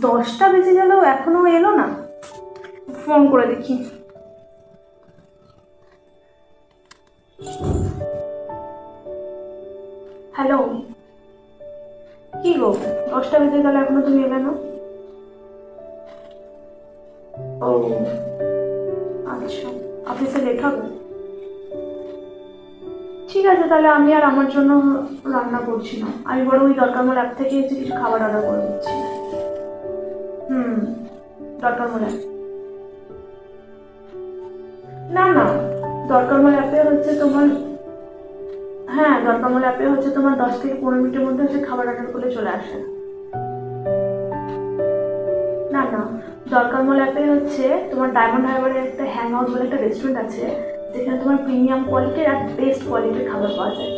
দশটা বেজে গেলেও এখনও এলো না। ফোন করে দেখি। হ্যালো। কি গো? দশটা বেজে গেল এখনও তুমি এলে না? ও। আচ্ছা অফিসে লেট হবে? ঠিক আছে তাহলে আমি আর আমার জন্য রান্না করছি না। আমি বড় ওই দরকার মল অ্যাপ থেকে এসে কিছু খাবার অর্ডার করে দিচ্ছি। দরকার অ্যাপ না না, দরকার মল অ্যাপে হচ্ছে তোমার হ্যাঁ দরকার মল অ্যাপে হচ্ছে তোমার দশ থেকে পনেরো মিনিটের মধ্যে হচ্ছে খাবার অর্ডার করলে চলে আসে। না না, দরকার মল অ্যাপে হচ্ছে তোমার ডায়মন্ড হারবারের একটা হ্যাং আউট বলে একটা রেস্টুরেন্ট আছে, যেখানে তোমার প্রিমিয়াম কোয়ালিটির আর বেস্ট কোয়ালিটির খাবার পাওয়া যায়।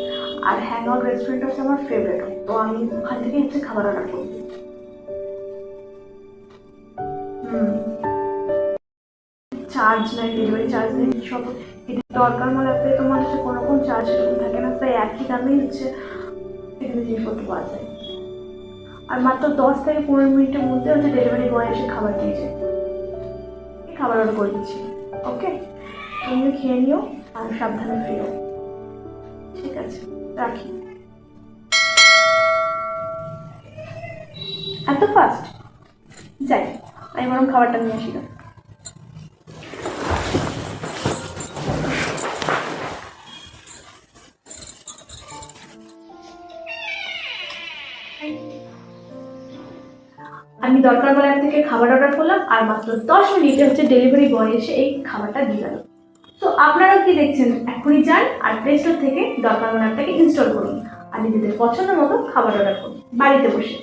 আর হ্যাং আউট রেস্টুরেন্ট হচ্ছে আমার ফেভারিট তো আমি ওখান থেকে হচ্ছে খাবার অর্ডার করি চার্জ নেই ডেলিভারি চার্জ নেই সব। এটা দরকার মল অ্যাপে তোমার হচ্ছে কোনো রকম চার্জ থাকে না প্রায় একই দামেই হচ্ছে এখানে জিনিসপত্র পাওয়া যায়। আর মাত্র দশ থেকে পনেরো মিনিটের মধ্যে হচ্ছে ডেলিভারি বয় এসে খাবার দিয়ে যায়। খাবার অর্ডার করে দিচ্ছি ওকে তুমিও খেয়ে নিও আর সাবধানে ফিরো। ঠিক আছে, রাখি। এত ফাস্ট যাই। আমি বরং খাবারটা নিয়ে আসি। আমি দরকার বলে অ্যাপ থেকে খাবার অর্ডার করলাম, আর মাত্র দশ মিনিটে হচ্ছে ডেলিভারি বয় এসে এই খাবারটা দিয়ে গেল। তো আপনারাও কি দেখছেন, এখনই যান আর প্লে স্টোর থেকে দরকার বলে ইনস্টল করুন, আর নিজেদের পছন্দ মতো খাবার অর্ডার করুন। বাড়িতে বসে।